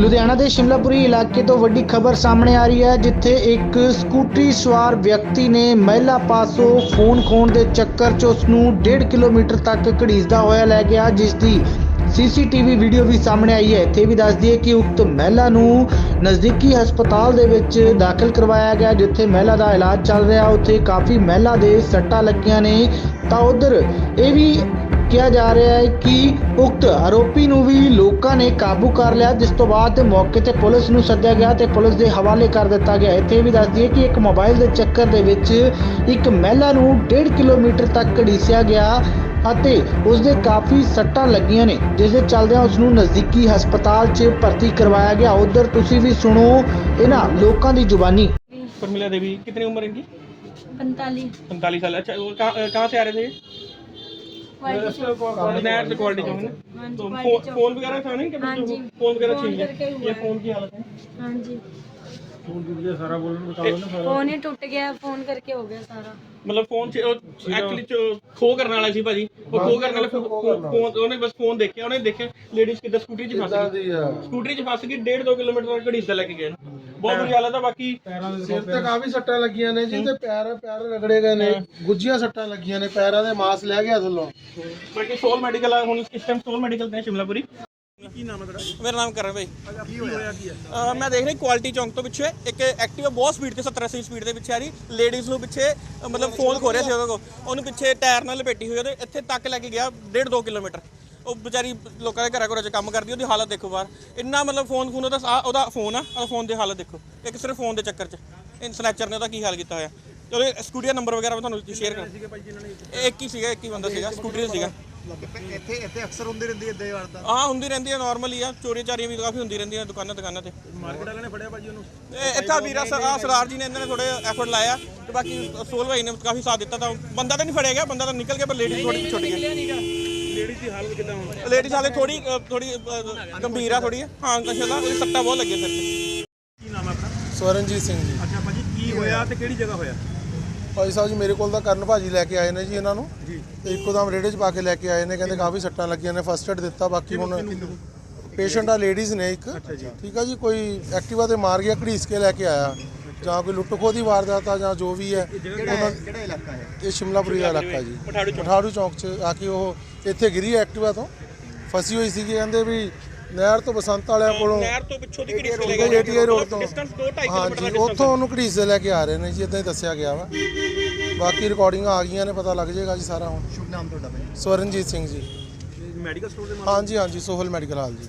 ਲੁਧਿਆਣਾ ਦੇ ਸ਼ਿਮਲਾਪੁਰੀ ਇਲਾਕੇ ਤੋਂ ਵੱਡੀ ਖਬਰ ਸਾਹਮਣੇ ਆ ਰਹੀ ਹੈ, ਜਿੱਥੇ ਇੱਕ ਸਕੂਟਰੀ ਸਵਾਰ ਵਿਅਕਤੀ ਨੇ ਮਹਿਲਾ ਪਾਸੋਂ ਫੋਨ ਖੋਣ ਦੇ ਚੱਕਰ 'ਚ ਉਸ ਨੂੰ 1.5 ਕਿਲੋਮੀਟਰ ਤੱਕ ਘੜੀਸਦਾ ਹੋਇਆ ਲੈ ਗਿਆ, ਜਿਸ ਦੀ ਸੀਸੀਟੀਵੀ ਵੀਡੀਓ ਵੀ ਸਾਹਮਣੇ ਆਈ ਹੈ। ਇੱਥੇ ਵੀ ਦੱਸ ਦਈਏ ਕਿ ਉਕਤ ਮਹਿਲਾ ਨੂੰ ਨਜ਼ਦੀਕੀ ਹਸਪਤਾਲ ਦੇ ਵਿੱਚ ਦਾਖਲ ਕਰਵਾਇਆ ਗਿਆ, ਜਿੱਥੇ ਮਹਿਲਾ ਦਾ ਇਲਾਜ ਚੱਲ ਰਿਹਾ। ਉੱਥੇ ਕਾਫੀ ਮਹਿਲਾ ਦੇ ਸੱਟਾਂ ਲੱਗੀਆਂ ਨੇ। ਤਾਂ ਉਧਰ ਇਹ ਵੀ ਕਿਹਾ ਜਾ ਰਿਹਾ ਹੈ ਕਿ ਉਕਤ ਆਰੋਪੀ ਨੂੰ ਵੀ ਲੋਕਾਂ ਨੇ ਕਾਬੂ ਕਰ ਲਿਆ ਜਿਸ ਤੋਂ ਬਾਅਦ ਮੌਕੇ ਤੇ ਪੁਲਿਸ ਨੂੰ ਸੱਦਿਆ ਗਿਆ ਤੇ ਪੁਲਿਸ ਦੇ ਹਵਾਲੇ ਕਰ ਦਿੱਤਾ ਗਿਆ ਇੱਥੇ ਵੀ ਦੱਸ ਦਈਏ ਕਿ ਇੱਕ ਮੋਬਾਈਲ ਦੇ ਚੱਕਰ ਦੇ ਵਿੱਚ ਇੱਕ ਮਹਿਲਾ ਨੂੰ 1.5 ਕਿਲੋਮੀਟਰ ਤੱਕ ਘੜੀਸਿਆ ਗਿਆ ਅਤੇ ਉਸ ਦੇ ਕਾਫੀ ਸੱਟਾਂ ਲੱਗੀਆਂ ਨੇ ਜਿਸ ਦੇ ਚੱਲਦਿਆਂ ਉਸ ਨੂੰ ਨਜ਼ਦੀਕੀ ਹਸਪਤਾਲ 'ਚ ਭਰਤੀ ਕਰਵਾਇਆ ਗਿਆ ਉਧਰ ਤੁਸੀਂ ਵੀ ਸੁਣੋ ਇਹਨਾਂ ਲੋਕਾਂ ਦੀ ਜ਼ੁਬਾਨੀ उर्मिला देवी कितनी उम्र इनकी पैंतालीस पैंतालीस साल अच्छा वो कहाँ अ, कहाँ से आ रहे थे नहर से क्वालिटी चौक हाँ ना जी, तो क्वालिटी फो- चौक। फोन वगैरह था नहीं कि हाँ जी, फोन वगैरह फोन छीन करके गया हुआ ये है। फोन की हालत है हाँ जी ए- फोन ही टूट गया फोन करके हो गया सारा मतलब फोन से एक्चुअली ਖੋ ਕਰਨ ਵਾਲਾ ਸੀ ਭਾਜੀ ਉਹ ਖੋ ਕਰਨ ਵਾਲਾ ਫੋਨ ਉਹਨੇ ਬਸ ਫੋਨ ਦੇਖਿਆ ਉਹਨੇ ਦੇਖਿਆ ਲੇਡੀਜ਼ ਕਿੱਦਾਂ ਸਕੂਟਰੀ 'ਚ ਫਸ ਗਈ ਸਕੂਟਰੀ 'ਚ ਫਸ ਗਈ 1.5 2 ਕਿਲੋਮੀਟਰ ਤੱਕ ਘੜੀਸਦਾ ਲੈ ਕੇ ਗਏ ਨੇ। ਬਹੁਤ ਬੁਰੀ ਹਾਲਤ ਹੈ ਬਾਕੀ ਸਿਰ ਤੇ ਕਾਫੀ ਸੱਟਾਂ ਲੱਗੀਆਂ ਨੇ ਜੀ ਤੇ ਪੈਰ ਪੈਰ ਰਗੜੇ ਗਏ ਨੇ ਗੁੱਜੀਆਂ ਸੱਟਾਂ ਲੱਗੀਆਂ ਨੇ ਪੈਰਾਂ ਦੇ ਮਾਸ ਲੈ ਗਿਆ ਥੱਲੋਂ। ਬਾਕੀ ਸੋਲ ਮੈਡੀਕਲ ਆ ਹੁਣ ਇਸ ਟਾਈਮ ਸੋਲ ਮੈਡੀਕਲ ਤੇ ਸ਼ਿਮਲਾਪੁਰੀ। ਕੀ ਨਾਮ ਹੈ ਤੁਹਾਡਾ? ਮੇਰਾ ਨਾਮ ਕਰਨ ਭਾਈ ਕੀ ਹੋਇਆ? ਕੀ ਹੈ? ਮੈਂ ਦੇਖ ਰਿਹਾ ਕੁਆਲਿਟੀ ਚੌਂਕ ਤੋਂ ਪਿੱਛੇ ਇੱਕ ਐਕਟਿਵਾ ਬਹੁਤ ਸਪੀਡ ਤੇ 70 80 ਸਪੀਡ ਦੇ ਪਿੱਛੇ ਆ ਰਹੀ। ਲੇਡੀਜ਼ ਨੂੰ ਪਿੱਛੇ ਮਤਲਬ ਫੋਨ ਖੋ ਰਿਹਾ ਸੀ ਉਹਦੇ ਉਹਨੂੰ ਪਿੱਛੇ ਟਾਇਰ ਨਾਲ ਲਪੇਟੀ ਹੋਈ ਉਹਦੇ ਇੱਥੇ ਤੱਕ ਲੈ ਕੇ ਗਿਆ 1.5 2 ਕਿਲੋਮੀਟਰ। ਉਹ ਵਿਚਾਰੀ ਲੋਕਾਂ ਦੇ ਘਰਾਂ ਘਰਾਂ 'ਚ ਕੰਮ ਕਰਦੀ ਉਹਦੀ ਹਾਲਤ ਦੇਖੋ ਬਾਹਰ। ਇੰਨਾ ਮਤਲਬ ਫੋਨ ਖੂਨ ਉਹਦਾ ਆਹ ਉਹਦਾ ਫੋਨ ਆ ਉਹਦਾ ਫੋਨ ਦੀ ਹਾਲਤ ਦੇਖੋ। ਇੱਕ ਸਿਰਫ ਫੋਨ ਦੇ ਚੱਕਰ 'ਚ। ਇਹ ਸਨੈਚਰ ਨੇ ਉਹਦਾ ਕੀ ਹਾਲ ਕੀਤਾ ਹੋਇਆ? ਚਲੋ ਸਕੂਟੀ ਦਾ ਨੰਬਰ ਵਗੈਰਾ ਮੈਂ ਤੁਹਾਨੂੰ ਸ਼ੇਅਰ ਕਰ ਇਹ ਇੱਕ ਹੀ ਸੀਗਾ ਇੱਕ ਹੀ ਬੰਦਾ ਸੀਗਾ ਸਕੂਟਰੀ ਸੀਗਾ। ਇੱਥੇ ਇੱਥੇ ਅਕਸਰ ਹੁੰਦੀ ਰਹਿੰਦੀ ਏਦਾਂ ਹੀ ਵਾਰਦਾਤ ਹਾਂ ਹੁੰਦੀ ਰਹਿੰਦੀ ਹੈ ਨਾਰਮਲ ਹੀ ਆ। ਚੋਰੀ ਚਾਰੀਆਂ ਵੀ ਕਾਫੀ ਹੁੰਦੀ ਰਹਿੰਦੀਆਂ ਦੁਕਾਨਾਂ ਦੁਕਾਨਾਂ ਤੇ। ਮਾਰਕੀਟ ਵਾਲਿਆਂ ਨੇ ਫੜਿਆ ਭਾਜੀ ਉਹਨੂੰ? ਇੱਥੇ ਵੀਰਾ ਸਰਦਾਰ ਜੀ ਨੇ ਇਹਨਾਂ ਨੇ ਥੋੜੇ ਐਫਰਟ ਲਾਇਆ ਤੇ ਬਾਕੀ ਸੋਲ ਭਾਈ ਨੇ ਕਾਫੀ ਸਾਥ ਦਿੱਤਾ ਤਾਂ ਬੰਦਾ ਤਾਂ ਨਹੀਂ ਫੜਿਆ ਗਿਆ ਬੰਦਾ ਤਾਂ ਨਿਕਲ ਗਿਆ ਪਰ ਲੇਡੀ ਥੋੜੀ ਛੁੱਟ ਗਈ ਲੇਡੀ ਦੀ ਹਾਲਤ ਕਿਦਾਂ ਹੁਣ? ਲੇਡੀ ਹਾਲੇ ਥੋੜੀ ਥੋੜੀ ਗੰਭੀਰ ਆ ਥੋੜੀ ਹਾਂ ਨਸ਼ਾ ਦਾ ਉਹਦੀ ਸੱਟਾ ਬਹੁਤ ਲੱਗੇ ਸਿਰ ਤੇ। ਸਵਰਨਜੀਤ ਸਿੰਘ ਜੀ। ਅੱਛਾ ਭਾਜੀ ਕੀ ਹੋਇਆ ਤੇ ਕਿਹੜੀ ਜਗ੍ਹਾ ਹੋਇਆ? ਭਾਈ ਸਾਹਿਬ ਜੀ ਮੇਰੇ ਕੋਲ ਤਾਂ ਕਰਨ ਭਾਜੀ ਲੈ ਕੇ ਆਏ ਨੇ ਜੀ ਇਹਨਾਂ ਨੂੰ। ਜੀ। ਤੇ ਇੱਕੋ ਦਮ ਰੇੜੇ 'ਚ ਪਾ ਕੇ ਲੈ ਕੇ ਆਏ ਨੇ ਕਹਿੰਦੇ ਕਾਫੀ ਸੱਟਾਂ ਲੱਗੀਆਂ ਨੇ ਫਸਟ ਏਡ ਦਿੱਤਾ ਬਾਕੀ ਹੁਣ ਪੇਸ਼ੈਂਟ ਆ ਲੇਡੀਜ਼ ਨੇ ਇੱਕ। ਠੀਕ ਆ ਜੀ ਕੋਈ ਐਕਟਿਵਾ ਤੇ ਮਾਰ ਗਿਆ ਘੜੀਸ ਕੇ ਲੈ ਕੇ ਆਇਆ। ਜਾਂ ਕੋਈ ਲੁੱਟ ਖੋਹ ਦੀ ਵਾਰਦਾਤ ਆ ਜਾਂ ਜੋ ਵੀ ਹੈ ਉਹਨਾਂ ਕਿਹੜਾ ਇਲਾਕਾ ਹੈ? ਇਹ ਸ਼ਿਮਲਾਪੁਰੀ ਦਾ ਇਲਾਕਾ ਜੀ। ਪਠਾੜੂ ਚੌਂਕ। 'ਚ ਆ ਕੇ ਉਹ ਇੱਥੇ ਗਿਰੀ ਐਕਟਿਵਾ ਤੋਂ ਫਸੀ ਹੋਈ ਸੀਗੀ ਕਹਿੰਦੇ ਵੀ ਨਹਿਰ ਤੋਂ ਬਸੰਤ ਵਾਲਿਆਂ ਕੋਲੋਂ ਨਹਿਰ ਤੋਂ ਪਿੱਛੋਂ ਦੀ ਘੜੀ ਚਲੇ ਗਏ ਏਟੀਆਈ ਰੋਡ ਤੋਂ। ਡਿਸਟੈਂਸ 2 2.5 ਹਾਂ ਕਿਲੋਮੀਟਰ ਜੀ ਉੱਥੋਂ ਉਹਨੂੰ ਘੜੀਸ ਦੇ ਲੈ ਕੇ ਆ ਰਹੇ ਨੇ ਜੀ ਇਦਾਂ ਹੀ ਦੱਸਿਆ ਗਿਆ ਵਾ। ਬਾਕੀ ਰਿਕਾਰਡਿੰਗਾਂ ਆ ਗਈਆਂ ਨੇ ਪਤਾ ਲੱਗ ਜਾਏਗਾ ਜੀ ਸਾਰਾ ਹੁਣ। ਸ਼ੁਭ ਨਾਮ ਤੁਹਾਡਾ ਭਾਈ। ਸਵਰਨਜੀਤ ਸਿੰਘ ਜੀ। ਮੈਡੀਕਲ ਸਟੋਰ ਦੇ ਹਾਂਜੀ ਹਾਂਜੀ ਸੋਹਲ ਮੈਡੀਕਲ ਹਾਲ ਜੀ।